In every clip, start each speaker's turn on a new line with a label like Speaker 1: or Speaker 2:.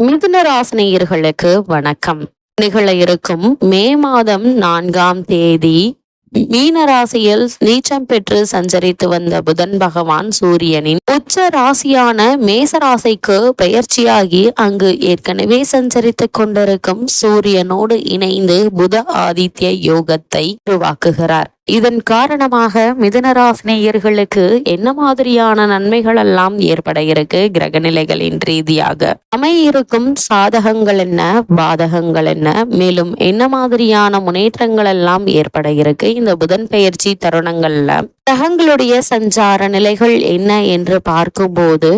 Speaker 1: மிதுன ராசினியர்களுக்கு வணக்கம். நிகழ இருக்கும் மே மாதம் நான்காம் தேதி மீன ராசியில் நீச்சம் பெற்று சஞ்சரித்து வந்த புதன் பகவான் சூரியனின் உச்ச ராசியான மேச ராசிக்கு பெயர்ச்சியாகி அங்கு ஏற்கனவே சஞ்சரித்துக் கொண்டிருக்கும் சூரியனோடு இணைந்து புத ஆதித்ய யோகத்தை உருவாக்குகிறார். இதன் காரணமாக மிதனராசினியர்களுக்கு என்ன மாதிரியான நன்மைகள் எல்லாம் ஏற்பட இருக்கு? கிரக நிலைகளின் ரீதியாக அமையிருக்கும் சாதகங்கள் என்ன? பாதகங்கள் என்ன? மேலும் என்ன மாதிரியான முன்னேற்றங்கள் எல்லாம் ஏற்பட இருக்கு? இந்த புதன் பெயர்ச்சி தருணங்கள்ல கிரகங்களுடைய சஞ்சார நிலைகள் என்ன என்று பார்க்கும்போது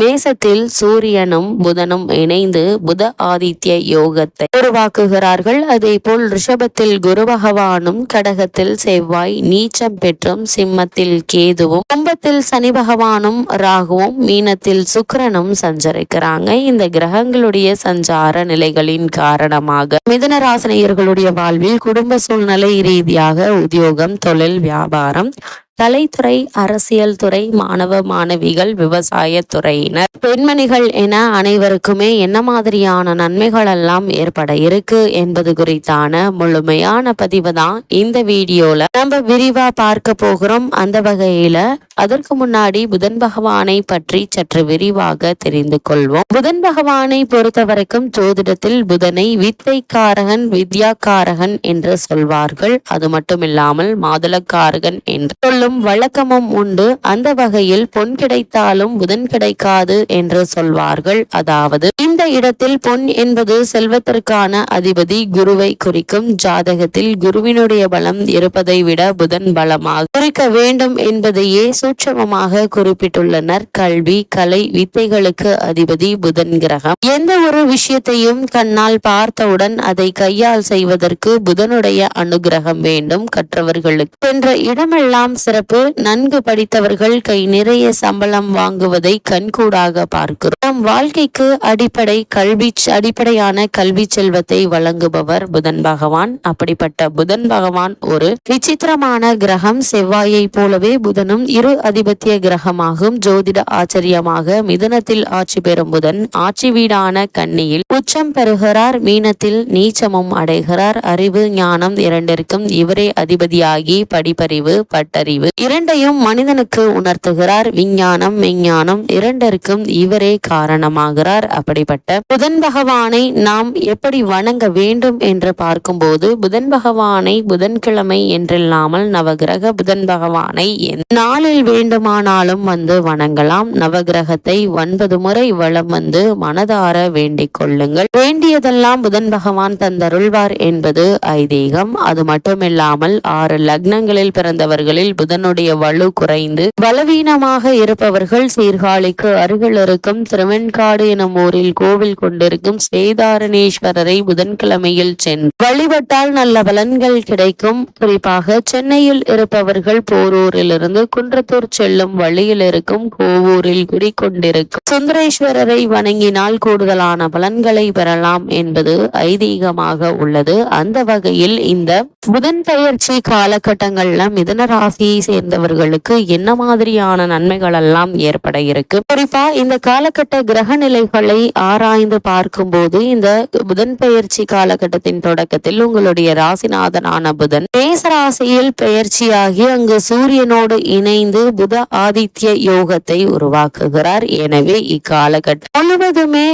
Speaker 1: மேசத்தில் சூரியனும் புதனும் இணைந்து புத ஆதித்ய யோகத்தை உருவாக்குகிறார்கள். அதே போல் ரிஷபத்தில் குரு பகவானும் கடகத்தில் செவ்வாய் நீச்சம் பெற்றும் சிம்மத்தில் கேதுவும் கும்பத்தில் சனி பகவானும் ராகுவும் மீனத்தில் சுக்கரனும் சஞ்சரிக்கிறாங்க. இந்த கிரகங்களுடைய சஞ்சார நிலைகளின் காரணமாக மிதன ராசனையர்களுடைய வாழ்வில் குடும்ப சூழ்நிலை ரீதியாக உத்தியோகம் தொழில் வியாபாரம் கலைத்துறை அரசியல் துறை மாணவ மாணவிகள் விவசாய துறையினர் பெண்மணிகள் என அனைவருக்குமே என்ன மாதிரியான நன்மைகள் எல்லாம் ஏற்பட இருக்கு என்பது குறித்தான முழுமையான பதிவு தான் இந்த வீடியோல. நம்ம விரிவா பார்க்க போகிறோம். அந்த வகையில அதற்கு முன்னாடி புதன் பகவானை பற்றி சற்று விரிவாக தெரிந்து கொள்வோம். புதன் பகவானை பொறுத்த வரைக்கும் ஜோதிடத்தில் புதனை வித்தைக்காரகன் வித்யாக்காரகன் என்று சொல்வார்கள். அது மட்டுமில்லாமல் மாதுளக்காரகன் என்று சொல்லும் சொல்லும் வழக்கமும் உண்டு. அந்த வகையில் பொன் கிடைத்தாலும் புதன் கிடைக்காது என்று சொல்வார்கள். அதாவது இந்த இடத்தில் பொன் என்பது செல்வத்திற்கான அதிபதி குருவை குறிக்கும் ஜாதகத்தில் குருவினுடைய பலம் இருப்பதை விட புதன் பலமாக குறிக்க வேண்டும் என்பதையே சூட்சமமாக குறிப்பிட்டுள்ளனர். கல்வி கலை வித்தைகளுக்கு அதிபதி புதன் கிரகம். எந்த ஒரு விஷயத்தையும் கண்ணால் பார்த்தவுடன் அதை கையால் செய்வதற்கு புதனுடைய அனுகிரகம் வேண்டும். கற்றவர்களுக்கு என்ற இடமெல்லாம் சிற தரப்பு நன்கு படித்தவர்கள் கை நிறைய சம்பளம் வாங்குவதை கண்கூடாக பார்க்கிறோம். நம் வாழ்க்கைக்கு அடிப்படை கல்வி அடிப்படையான கல்வி செல்வத்தை வழங்குபவர் புதன் பகவான். அப்படிப்பட்ட புதன் பகவான் ஒரு விசித்திரமான கிரகம். செவ்வாயை போலவே புதனும் இரு அதிபத்திய கிரகமாகும். ஜோதிட ஆச்சரியமாக மிதனத்தில் ஆட்சி பெறும் புதன் ஆட்சி வீடான கன்னியில் உச்சம் பெறுகிறார். மீனத்தில் நீச்சமும் அடைகிறார். அறிவு ஞானம் இரண்டிற்கும் இவரே அதிபதியாகி படிப்பறிவு பட்டறிவு இரண்டையும் மனிதனுக்கு உணர்த்துகிறார். விஞ்ஞானம் மெஞ்ஞானம் இரண்டிற்கும் இவரே காரணமாகிறார். அப்படிப்பட்ட புதன் பகவானை நாம் எப்படி வணங்க வேண்டும் என்று பார்க்கும்போது புதன் பகவானை புதன்கிழமை என்றில்லாமல் நவகிரக புதன் பகவானை நாளில் வேண்டுமானாலும் வந்து வணங்கலாம். நவகிரகத்தை ஒன்பது முறை வளம் வந்து மனதார வேண்டிக் கொள்ளுங்கள். வேண்டியதெல்லாம் புதன் பகவான் தந்தருள்வார் என்பது ஐதீகம். அது மட்டுமில்லாமல் ஆறு லக்னங்களில் பிறந்தவர்களில் புதன் அதனுடைய வலு குறைந்து பலவீனமாக இருப்பவர்கள் சீர்காழிக்கு அருகில் இருக்கும் திருவெண்காடு எனும் ஊரில் கோவில் கொண்டிருக்கும் ஸ்ரீதாரணேஸ்வரரை புதன்கிழமையில் சென்று வழிபட்டால் நல்ல பலன்கள் கிடைக்கும். குறிப்பாக சென்னையில் இருப்பவர்கள் போரூரிலிருந்து குன்றத்தூர் செல்லும் வழியில் இருக்கும் கோவூரில் குடிக்கொண்டிருக்கும் சுந்தரேஸ்வரரை வணங்கினால் கூடுதலான பலன்களை பெறலாம் என்பது ஐதீகமாக உள்ளது. அந்த வகையில் இந்த புதன் பெயர்ச்சி காலகட்டங்கள்ல மிதன ராசியை சேர்ந்தவர்களுக்கு என்ன மாதிரியான நன்மைகள் எல்லாம் ஏற்பட இருக்கு? குறிப்பா இந்த காலகட்ட கிரக நிலைகளை ஆராய்ந்து பார்க்கும் போது இந்த புதன் பெயர்ச்சி காலகட்டத்தின் தொடக்கத்தில் உங்களுடைய ராசிநாதனான புதன் மேச ராசியில் பெயர்ச்சியாகி அங்கு சூரியனோடு இணைந்து புத ஆதித்ய யோகத்தை உருவாக்குகிறார். எனவே இக்காலகட்டம் முழுவதுமே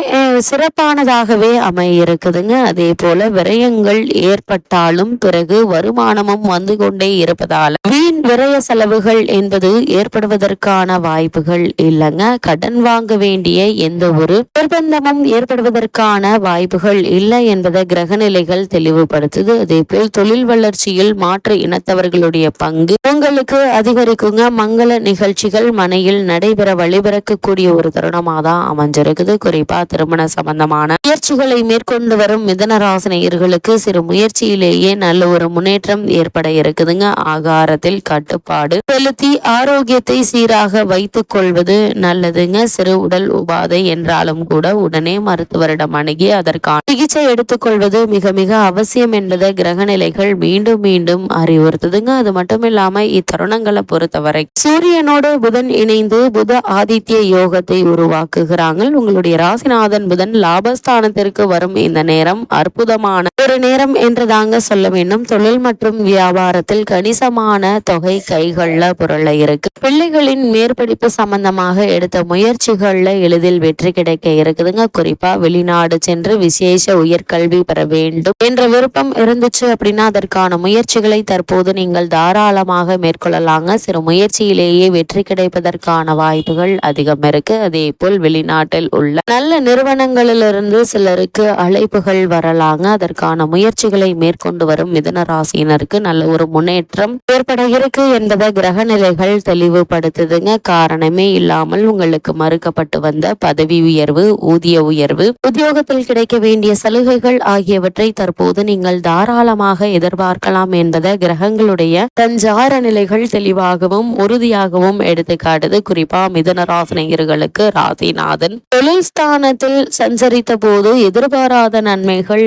Speaker 1: சிறப்பானதாகவே அமைய இருக்குதுங்க அதே போல விரயங்கள் ஏற்பட்டாலும் பிறகு வருமானமும் வந்து கொண்டே இருப்பதால வீண் விரய செலவுகள் என்பது ஏற்படுவதற்கான வாய்ப்புகள் இல்லைங்க. கடன் வாங்க வேண்டிய எந்த ஒரு நிர்பந்தமும் ஏற்படுவதற்கான வாய்ப்புகள் இல்லை என்பதை கிரகநிலைகள் தெளிவுபடுத்துது. அதே போல் தொழில் வளர்ச்சியில் மாற்று இனத்தவர்களுடைய பங்கு உங்களுக்கு அதிகரிக்குங்க. மங்கள நிகழ்ச்சிகள் மனையில் நடைபெற வழிபிறக்கக்கூடிய ஒரு தருணமாக தான் அமைஞ்சிருக்குது. குறிப்பா திருமண சம்பந்தமான முயற்சிகளை மேற்கொண்டு வரும் மிதனராசினியர்களுக்கு சிறு முயற்சியிலேயே நல்ல ஒரு முன்னேற்றம் ஏற்பட இருக்குதுங்க. ஆகாரத்தில் கட்டு கட்டுப்பாடு. செலுத்தி ஆரோக்கியத்தை சீராக வைத்துக் கொள்வது நல்லதுங்க. சிறு உடல் உபாதை என்றாலும் கூட உடனே மருத்துவரிடம் அணுகி அதற்கான சிகிச்சை எடுத்துக்கொள்வது மிக மிக அவசியம் என்பதை கிரகநிலைகள் மீண்டும் மீண்டும் அறிவுறுத்துதுங்க. அது மட்டும் இல்லாம இத்தருணங்களை பொறுத்தவரை சூரியனோடு புதன் இணைந்து புத ஆதித்ய யோகத்தை உருவாக்குகிறாங்க. உங்களுடைய ராசிநாதன் புதன் லாபஸ்தானத்திற்கு வரும் இந்த நேரம் அற்புதமான ஒரு நேரம் என்று தாங்க சொல்ல வேண்டும். தொழில் மற்றும் வியாபாரத்தில் கணிசமான தொகை கைகள்ல புரள இருக்கு. பிள்ளைகளின் மேற்படிப்பு சம்பந்தமாக எடுத்த முயற்சிகள்ல எளிதில் வெற்றி கிடைக்க இருக்குதுங்க. குறிப்பா வெளிநாடு சென்று விசேஷ உயர்கல்வி பெற வேண்டும் என்ற விருப்பம் இருந்துச்சு அப்படின்னா அதற்கான முயற்சிகளை தற்போது நீங்கள் தாராளமாக மேற்கொள்ளலாங்க. சிறு முயற்சியிலேயே வெற்றி கிடைப்பதற்கான வாய்ப்புகள் அதிகம் இருக்கு. அதே போல் வெளிநாட்டில் உள்ள நல்ல நிறுவனங்களிலிருந்து சிலருக்கு அழைப்புகள் வரலாங்க. அதற்கான முயற்சிகளை மேற்கொண்டு வரும் மிதன ராசியினருக்கு நல்ல ஒரு முன்னேற்றம் ஏற்பட இருக்கு என்பதை கிரக நிலைகள் தெளிவுபடுத்துதுங்க. காரணமே இல்லாமல் உங்களுக்கு மறுக்கப்பட்டு வந்த பதவி உயர்வு ஊதிய உயர்வு உத்தியோகத்தில் கிடைக்க வேண்டிய சலுகைகள் ஆகியவற்றை தற்போது நீங்கள் தாராளமாக எதிர்பார்க்கலாம் என்பதை கிரகங்களுடைய தஞ்சார நிலைகள் தெளிவாகவும் உறுதியாகவும் எடுத்துக்காட்டுது. குறிப்பா மிதன ராசினியர்களுக்கு ராசிநாதன் தொழில் ஸ்தானத்தில் சஞ்சரித்த போது எதிர்பாராத நன்மைகள்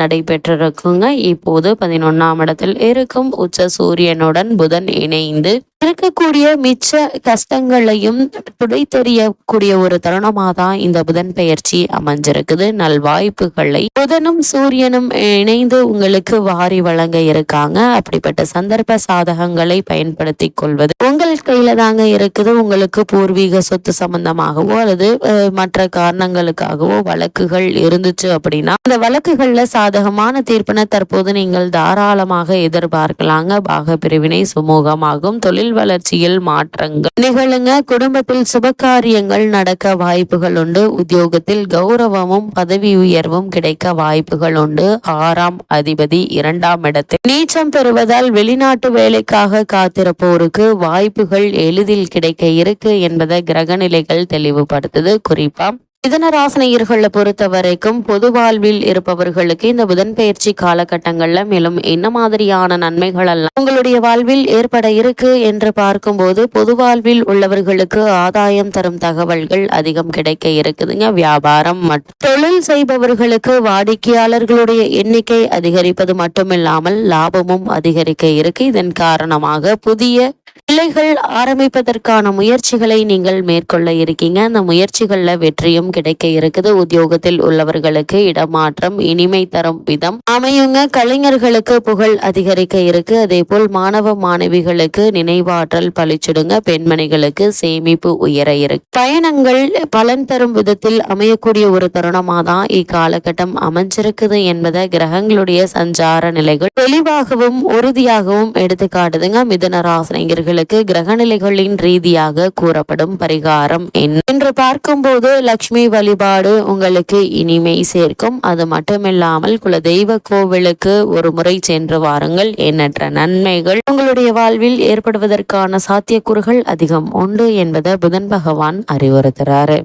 Speaker 1: நடைபெற்றிருக்குங்க. இப்போது பதினொன்னாம் இடத்தில் இருக்கும் உச்ச சூரியனுடன் புதன் இணைந்து இருக்கக்கூடிய மிச்ச கஷ்டங்களையும் துடை தெரியக்கூடிய ஒரு தருணமா தான் இந்த புதன் பெயர்ச்சி அமைஞ்சிருக்குது. நல்வாய்ப்புகளை புதனும் சூரியனும் இணைந்து உங்களுக்கு வாரி வழங்க இருக்காங்க. அப்படிப்பட்ட சந்தர்ப்ப சாதகங்களை பயன்படுத்தி கொள்வது உங்கள் கையில தாங்க இருக்குது. உங்களுக்கு பூர்வீக சொத்து சம்பந்தமாகவோ அல்லது மற்ற காரணங்களுக்காகவோ வழக்குகள் இருந்துச்சு அப்படின்னா அந்த வழக்குகள்ல சாதகமான தீர்ப்பினை தற்போது நீங்கள் தாராளமாக எதிர்பார்க்கலாங்க. பாக பிரிவினை சுமூகமாகும். தொழில் வளர்ச்சியில் மாற்றங்கள். நிகழுங்க குடும்பத்தில் சுபகாரியங்கள் நடக்க வாய்ப்புகள் உண்டு. உத்தியோகத்தில் கௌரவமும் பதவி உயர்வும் கிடைக்க வாய்ப்புகள் உண்டு. ஆறாம் அதிபதி இரண்டாம் இடத்தில். நீச்சம் பெறுவதால் வெளிநாட்டு வேலைக்காக காத்திருப்போருக்கு வாய்ப்புகள் எளிதில் கிடைக்க இருக்கு என்பதை கிரகநிலைகள் தெளிவுபடுத்துது. குறிப்பா மிதனராசினியர்களை பொறுத்த வரைக்கும் பொது வாழ்வில் இருப்பவர்களுக்கு இந்த புதன் பயிற்சி காலகட்டங்கள்ல மேலும் என்ன மாதிரியான நன்மைகள் எல்லாம் உங்களுடைய வாழ்வில் ஏற்பட இருக்கு என்று பார்க்கும்போது பொது வாழ்வில் உள்ளவர்களுக்கு ஆதாயம் தரும் தகவல்கள் அதிகம் கிடைக்க இருக்குதுங்க. வியாபாரம் மற்றும் தொழில் செய்பவர்களுக்கு வாடிக்கையாளர்களுடைய எண்ணிக்கை அதிகரிப்பது மட்டுமில்லாமல் லாபமும் அதிகரிக்க இருக்கு. இதன் காரணமாக புதிய பிள்ளைகள் ஆரம்பிப்பதற்கான முயற்சிகளை நீங்கள் மேற்கொள்ள இருக்கீங்க. அந்த முயற்சிகள்ல வெற்றியும் கிடைக்க இருக்குது. உத்தியோகத்தில் உள்ளவர்களுக்கு இடமாற்றம் இனிமை தரும் விதம் அமையுங்க. கலைஞர்களுக்கு புகழ் அதிகரிக்க இருக்கு. அதே போல் மாணவ மாணவிகளுக்கு நினைவாற்றல் பழிச்சுடுங்க. பெண்மணிகளுக்கு சேமிப்பு உயர இருக்கு. பயணங்கள் பலன் தரும் விதத்தில் அமையக்கூடிய ஒரு தருணமா தான் இக்காலகட்டம் அமைஞ்சிருக்குது என்பதை கிரகங்களுடைய சஞ்சார நிலைகள் தெளிவாகவும் உறுதியாகவும் எடுத்து காட்டுதுங்க மிதன ராசினியர்களுக்கு கிரகநிலைகளின் ரீதியாக கூறப்படும் பரிகாரம் என்ன? என்று பார்க்கும்போது லக்ஷ்மி வழிபாடு உங்களுக்கு இனிமை சேர்க்கும். அது மட்டுமில்லாமல் குலதெய்வ கோவிலுக்கு ஒரு முறை சென்று வாருங்கள். எண்ணற்ற நன்மைகள். உங்களுடைய வாழ்வில் ஏற்படுவதற்கான சாத்தியக்கூறுகள் அதிகம் உண்டு என்பதை புதன் பகவான் அறிவுறுத்துறாரு.